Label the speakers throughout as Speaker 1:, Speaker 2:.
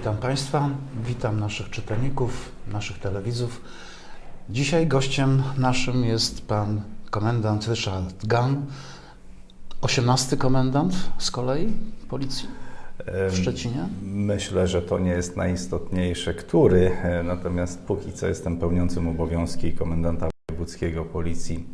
Speaker 1: Witam Państwa, witam naszych czytelników, naszych telewidzów. Dzisiaj gościem naszym jest pan komendant Ryszard Gan, 18 komendant z kolei policji w Szczecinie.
Speaker 2: Myślę, że to nie jest najistotniejsze, który, e, natomiast póki co jestem pełniącym obowiązki komendanta wojewódzkiego policji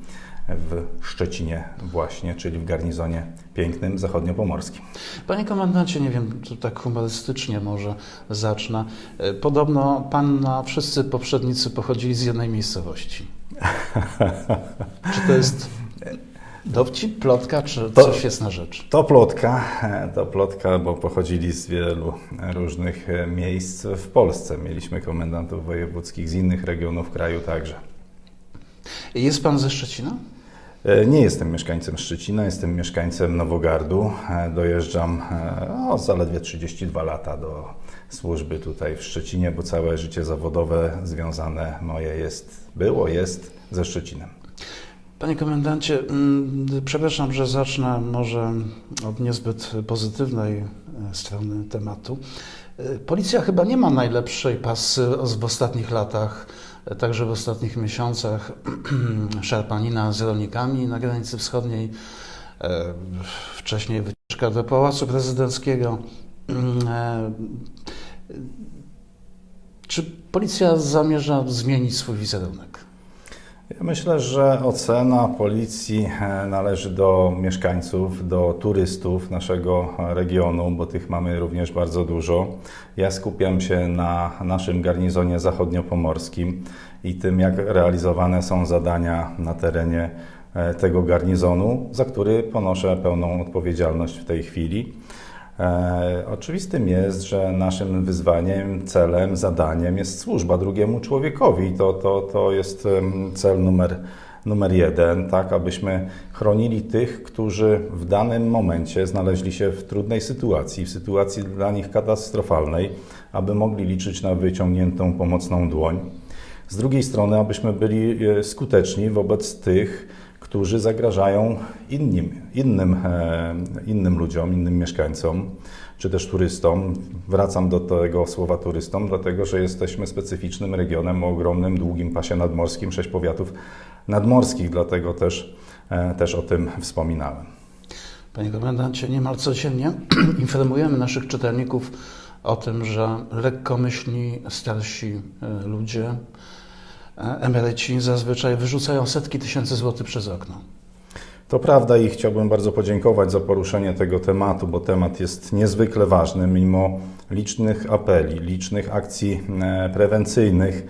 Speaker 2: w Szczecinie właśnie, czyli w garnizonie pięknym zachodniopomorskim.
Speaker 1: Panie komendancie, nie wiem, tu tak humorystycznie może zacznę. E, Podobno Panna, wszyscy poprzednicy pochodzili z jednej miejscowości. Czy to jest dowcip, plotka, czy
Speaker 2: To-
Speaker 1: coś jest na rzecz?
Speaker 2: To plotka, to plotka, bo pochodzili z wielu różnych miejsc w Polsce. Mieliśmy komendantów wojewódzkich z innych regionów kraju także.
Speaker 1: Jest Pan ze Szczecina?
Speaker 2: E, Nie jestem mieszkańcem Szczecina, jestem mieszkańcem Nowogardu. E, Dojeżdżam e, o, zaledwie 32 lata do służby tutaj w Szczecinie, bo całe życie zawodowe związane moje jest, było, jest ze Szczecinem.
Speaker 1: Panie komendancie, mm, przepraszam, że zacznę może od niezbyt pozytywnej strony tematu. Policja chyba nie ma najlepszej pasy w ostatnich latach, także w ostatnich miesiącach. Szarpanina z rolnikami na granicy wschodniej, e, wcześniej wycieczka do Pałacu Prezydenckiego. Mm, e, Czy policja zamierza zmienić swój wizerunek?
Speaker 2: Ja myślę, że ocena policji e, należy do mieszkańców, do turystów naszego regionu, bo tych mamy również bardzo dużo. Ja skupiam się na naszym garnizonie zachodniopomorskim i tym, jak realizowane są zadania na terenie e, tego garnizonu, za który ponoszę pełną odpowiedzialność w tej chwili. E, oczywistym jest, że naszym wyzwaniem, celem, zadaniem jest służba drugiemu człowiekowi. To, to, to jest cel numer, numer jeden, tak, abyśmy chronili tych, którzy w danym momencie znaleźli się w trudnej sytuacji, w sytuacji dla nich katastrofalnej, aby mogli liczyć na wyciągniętą pomocną dłoń. Z drugiej strony, abyśmy byli e, skuteczni wobec tych, którzy zagrażają innym, innym, e, innym ludziom, innym mieszkańcom, czy też turystom. Wracam do tego słowa turystom, dlatego że jesteśmy specyficznym regionem o ogromnym, długim pasie nadmorskim, sześć powiatów nadmorskich, dlatego też, e, też o tym wspominałem.
Speaker 1: Panie komendancie, niemal codziennie informujemy naszych czytelników o tym, że lekkomyślni starsi e, ludzie, emeryci zazwyczaj wyrzucają setki tysięcy złotych przez okno.
Speaker 2: To prawda i chciałbym bardzo podziękować za poruszenie tego tematu, bo temat jest niezwykle ważny, mimo licznych apeli, licznych akcji e, prewencyjnych,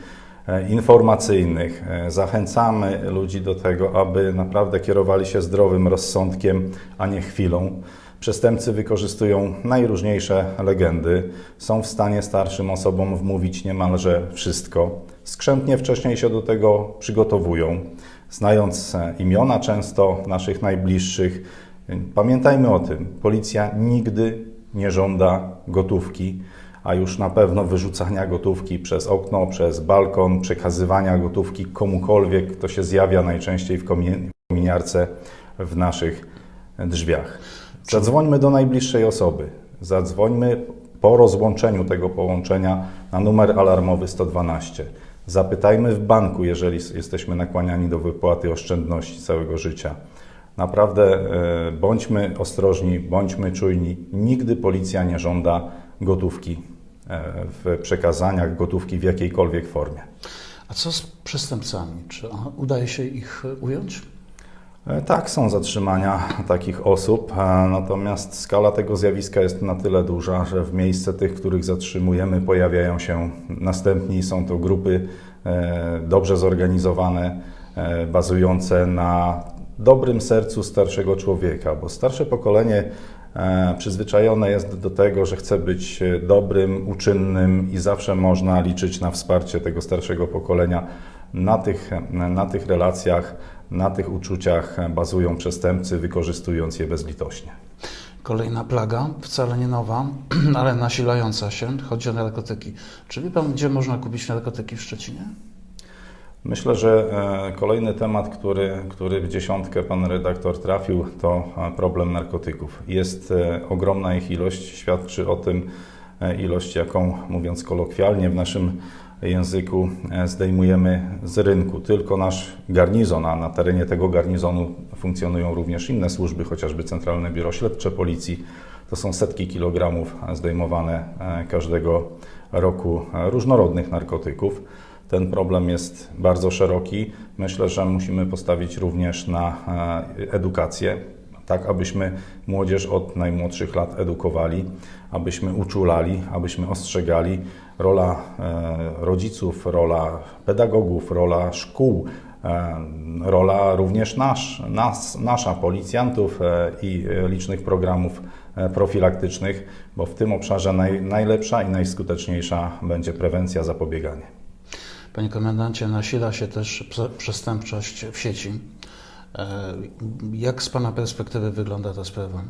Speaker 2: e, informacyjnych. E, Zachęcamy ludzi do tego, aby naprawdę kierowali się zdrowym rozsądkiem, a nie chwilą. Przestępcy wykorzystują najróżniejsze legendy, są w stanie starszym osobom wmówić niemalże wszystko. Skrzętnie wcześniej się do tego przygotowują, znając e, imiona często naszych najbliższych. Pamiętajmy o tym, policja nigdy nie żąda gotówki, a już na pewno wyrzucania gotówki przez okno, przez balkon, przekazywania gotówki komukolwiek, kto się zjawia najczęściej w kominiarce w naszych drzwiach. Zadzwońmy do najbliższej osoby. Zadzwońmy po rozłączeniu tego połączenia na numer alarmowy 112. Zapytajmy w banku, jeżeli jesteśmy nakłaniani do wypłaty oszczędności całego życia. Naprawdę e, bądźmy ostrożni, bądźmy czujni. Nigdy policja nie żąda gotówki e, w przekazaniach, gotówki w jakiejkolwiek formie.
Speaker 1: A co z przestępcami? Czy udaje się ich ująć?
Speaker 2: E, Tak, są zatrzymania takich osób, e, natomiast skala tego zjawiska jest na tyle duża, że w miejsce tych, których zatrzymujemy, pojawiają się następni. Są to grupy e, dobrze zorganizowane, bazujące na dobrym sercu starszego człowieka, bo starsze pokolenie przyzwyczajone jest do tego, że chce być dobrym, uczynnym i zawsze można liczyć na wsparcie tego starszego pokolenia. Na tych, na tych relacjach, na tych uczuciach bazują przestępcy, wykorzystując je bezlitośnie.
Speaker 1: Kolejna plaga, wcale nie nowa, ale nasilająca się, chodzi o narkotyki. Czy wie Pan, gdzie można kupić narkotyki w Szczecinie?
Speaker 2: Myślę, że e, kolejny temat, który, który w dziesiątkę pan redaktor trafił, to e, problem narkotyków. Jest e, ogromna ich ilość, świadczy o tym ilość, jaką mówiąc kolokwialnie w naszym języku e, zdejmujemy z rynku. Tylko nasz garnizon, a na terenie tego garnizonu funkcjonują również inne służby, chociażby Centralne Biuro Śledcze Policji. To są setki kilogramów zdejmowane e, każdego roku e, różnorodnych narkotyków. Ten problem jest bardzo szeroki. Myślę, że musimy postawić również na edukację, tak abyśmy młodzież od najmłodszych lat edukowali, abyśmy uczulali, abyśmy ostrzegali. Rola e, rodziców, rola pedagogów, rola szkół, e, rola również nasz, nas, nasza, policjantów e, i licznych programów profilaktycznych, bo w tym obszarze naj, najlepsza i najskuteczniejsza będzie prewencja, zapobieganie.
Speaker 1: Panie komendancie, nasila się też prze- przestępczość w sieci. E, Jak z Pana perspektywy wygląda ta sprawa?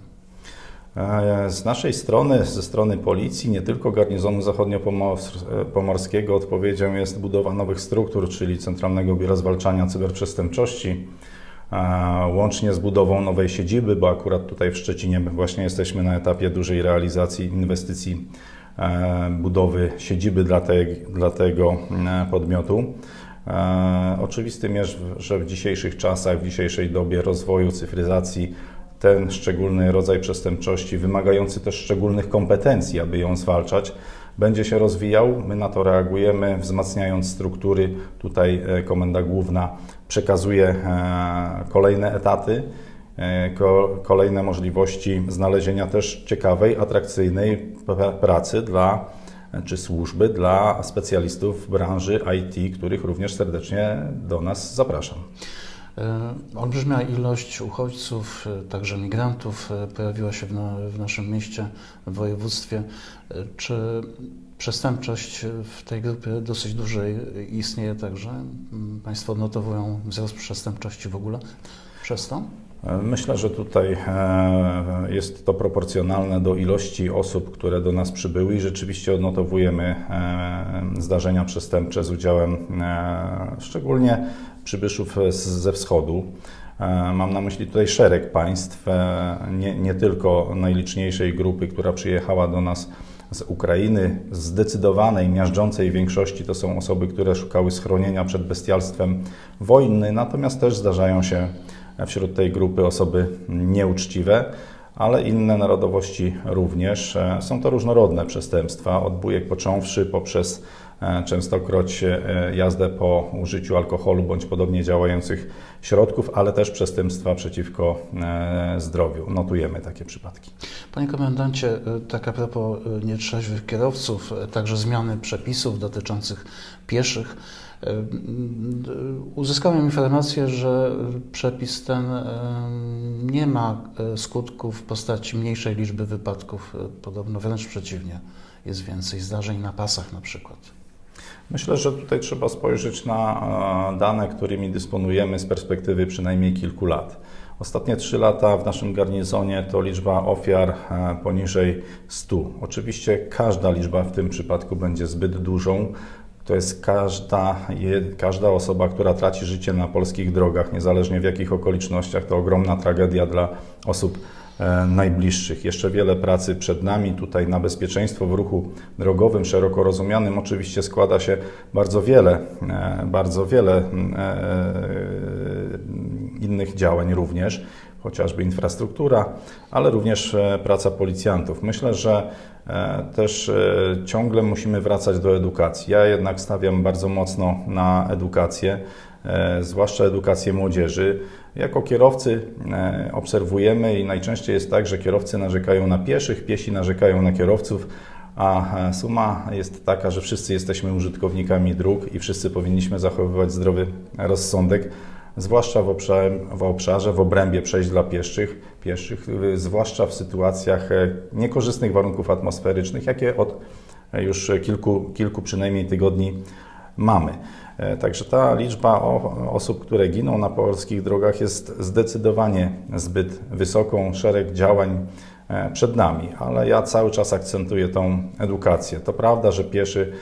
Speaker 2: Z naszej strony, ze strony policji, nie tylko garnizonu zachodnio-pomorskiego, odpowiedzią jest budowa nowych struktur, czyli Centralnego Biura Zwalczania Cyberprzestępczości, łącznie z budową nowej siedziby, bo akurat tutaj w Szczecinie właśnie jesteśmy na etapie dużej realizacji inwestycji e, budowy siedziby dla, tej, dla tego e, podmiotu. E, Oczywistym jest, że w dzisiejszych czasach, w dzisiejszej dobie rozwoju cyfryzacji, ten szczególny rodzaj przestępczości, wymagający też szczególnych kompetencji, aby ją zwalczać, będzie się rozwijał. My na to reagujemy, wzmacniając struktury. Tutaj e, Komenda Główna przekazuje e, kolejne etaty, ko- kolejne możliwości znalezienia też ciekawej, atrakcyjnej pra- pracy dla czy służby dla specjalistów branży IT, których również serdecznie do nas zapraszam.
Speaker 1: E, Olbrzymia ilość uchodźców, e, także migrantów e, pojawiła się w, na, w naszym mieście, w województwie. Czy przestępczość w tej grupie dosyć dużej istnieje także? M, Państwo odnotowują wzrost przestępczości w ogóle przez to?
Speaker 2: Myślę, że tutaj e, jest to proporcjonalne do ilości osób, które do nas przybyły i rzeczywiście odnotowujemy e, zdarzenia przestępcze z udziałem e, szczególnie przybyszów ze wschodu. Mam na myśli tutaj szereg państw, nie, nie tylko najliczniejszej grupy, która przyjechała do nas z Ukrainy, zdecydowanej, miażdżącej większości to są osoby, które szukały schronienia przed bestialstwem wojny, natomiast też zdarzają się wśród tej grupy osoby nieuczciwe, ale inne narodowości również. E, Są to różnorodne przestępstwa, od bujek począwszy poprzez e, częstokroć e, jazdę po użyciu alkoholu bądź podobnie działających środków, ale też przestępstwa przeciwko zdrowiu. Notujemy takie przypadki.
Speaker 1: Panie komendancie, tak a propos nietrzeźwych kierowców, także zmiany przepisów dotyczących pieszych. Uzyskałem informację, że przepis ten nie ma e, skutków w postaci mniejszej liczby wypadków. E, Podobno wręcz przeciwnie, jest więcej zdarzeń na pasach na przykład.
Speaker 2: Myślę, że tutaj trzeba spojrzeć na e, dane, którymi dysponujemy z perspektywy przynajmniej kilku lat. Ostatnie trzy lata w naszym garnizonie to liczba ofiar poniżej 100. Oczywiście każda liczba w tym przypadku będzie zbyt dużą. To jest każda, każda osoba, która traci życie na polskich drogach, niezależnie w jakich okolicznościach, to ogromna tragedia dla osób e, najbliższych. Jeszcze wiele pracy przed nami. Tutaj na bezpieczeństwo w ruchu drogowym, szeroko rozumianym, oczywiście składa się bardzo wiele, e, bardzo wiele e, innych działań również, chociażby infrastruktura, ale również e, praca policjantów. Myślę, że e, też e, ciągle musimy wracać do edukacji. Ja jednak stawiam bardzo mocno na edukację, zwłaszcza edukację młodzieży. Jako kierowcy obserwujemy i najczęściej jest tak, że kierowcy narzekają na pieszych, piesi narzekają na kierowców, a suma jest taka, że wszyscy jesteśmy użytkownikami dróg i wszyscy powinniśmy zachowywać zdrowy rozsądek, zwłaszcza w obszarze, w, obszarze, w obrębie przejść dla pieszych, pieszych, y, zwłaszcza w sytuacjach e, niekorzystnych warunków atmosferycznych, jakie od e, już kilku, kilku przynajmniej tygodni mamy. E, Także ta liczba osób, które giną na polskich drogach jest zdecydowanie zbyt wysoką. Szereg działań przed nami, ale ja cały czas akcentuję tą edukację. To prawda, że pieszy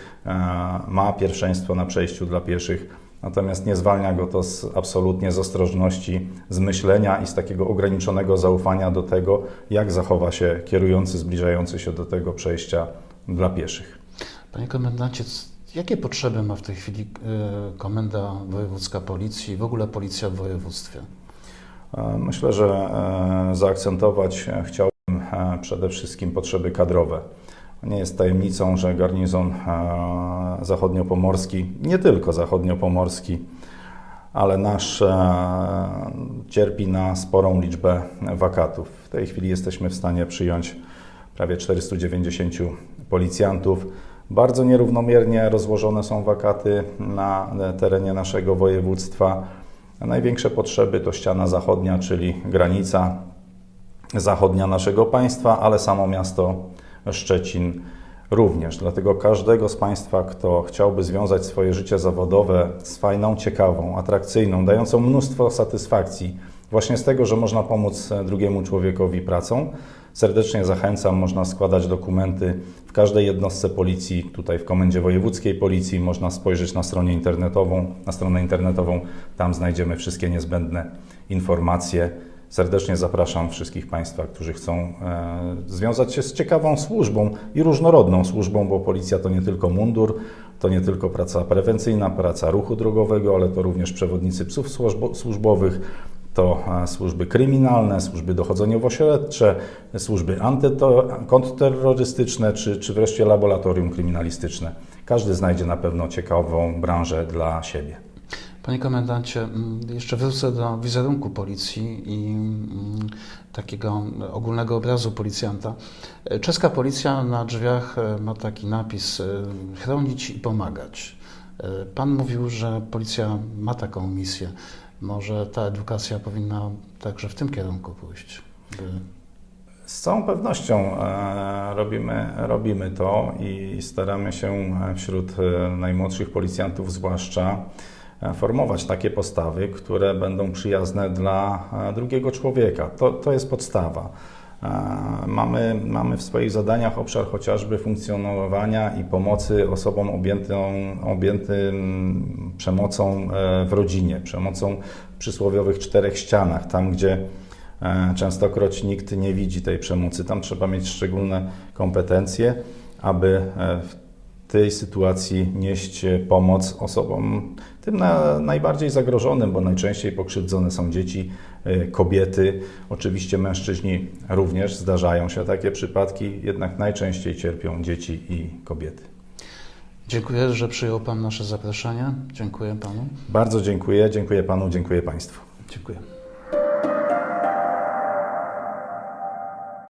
Speaker 2: ma pierwszeństwo na przejściu dla pieszych, natomiast nie zwalnia go to z, absolutnie z ostrożności, z myślenia i z takiego ograniczonego zaufania do tego, jak zachowa się kierujący zbliżający się do tego przejścia dla pieszych.
Speaker 1: Panie komendancie, jakie potrzeby ma w tej chwili e, Komenda Wojewódzka Policji i w ogóle Policja w województwie?
Speaker 2: E, Myślę, że e, zaakcentować chciałbym przede wszystkim potrzeby kadrowe. Nie jest tajemnicą, że garnizon e, zachodniopomorski, nie tylko zachodniopomorski, ale nasz e, cierpi na sporą liczbę wakatów. W tej chwili jesteśmy w stanie przyjąć prawie 490 policjantów. Bardzo nierównomiernie rozłożone są wakaty na terenie naszego województwa. Największe potrzeby to ściana zachodnia, czyli granica zachodnia naszego państwa, ale samo miasto Szczecin również. Dlatego każdego z Państwa, kto chciałby związać swoje życie zawodowe z fajną, ciekawą, atrakcyjną, dającą mnóstwo satysfakcji, właśnie z tego, że można pomóc drugiemu człowiekowi pracą, serdecznie zachęcam. Można składać dokumenty w każdej jednostce policji, tutaj w Komendzie Wojewódzkiej Policji. Można spojrzeć na stronę internetową. Na stronę internetową tam znajdziemy wszystkie niezbędne informacje. Serdecznie zapraszam wszystkich Państwa, którzy chcą e, związać się z ciekawą służbą i różnorodną służbą, bo policja to nie tylko mundur, to nie tylko praca prewencyjna, praca ruchu drogowego, ale to również przewodnicy psów służbo- służbowych, to e, służby kryminalne, służby dochodzeniowo-śledcze, służby kontrterrorystyczne, czy, czy wreszcie laboratorium kryminalistyczne. Każdy znajdzie na pewno ciekawą branżę dla siebie.
Speaker 1: Panie komendancie, mm, jeszcze wrócę do wizerunku policji i mm, takiego ogólnego obrazu policjanta. Czeska policja na drzwiach e, ma taki napis e, chronić i pomagać. E, Pan mówił, że policja ma taką misję. Może ta edukacja powinna także w tym kierunku pójść. by
Speaker 2: Z całą pewnością robimy, robimy to i staramy się wśród najmłodszych policjantów zwłaszcza formować takie postawy, które będą przyjazne dla e, drugiego człowieka. To, to jest podstawa. E, Mamy, mamy w swoich zadaniach obszar chociażby funkcjonowania i pomocy osobom objętą, objętym przemocą e, w rodzinie, przemocą w przysłowiowych czterech ścianach, tam gdzie E, Częstokroć nikt nie widzi tej przemocy. Tam trzeba mieć szczególne kompetencje, aby e, w tej sytuacji nieść pomoc osobom tym na, najbardziej zagrożonym, bo najczęściej pokrzywdzone są dzieci, e, kobiety. Oczywiście mężczyźni również zdarzają się takie przypadki, jednak najczęściej cierpią dzieci i kobiety.
Speaker 1: Dziękuję, że przyjął Pan nasze zaproszenie. Dziękuję Panu.
Speaker 2: Bardzo dziękuję, dziękuję Panu, dziękuję Państwu.
Speaker 1: Dziękuję.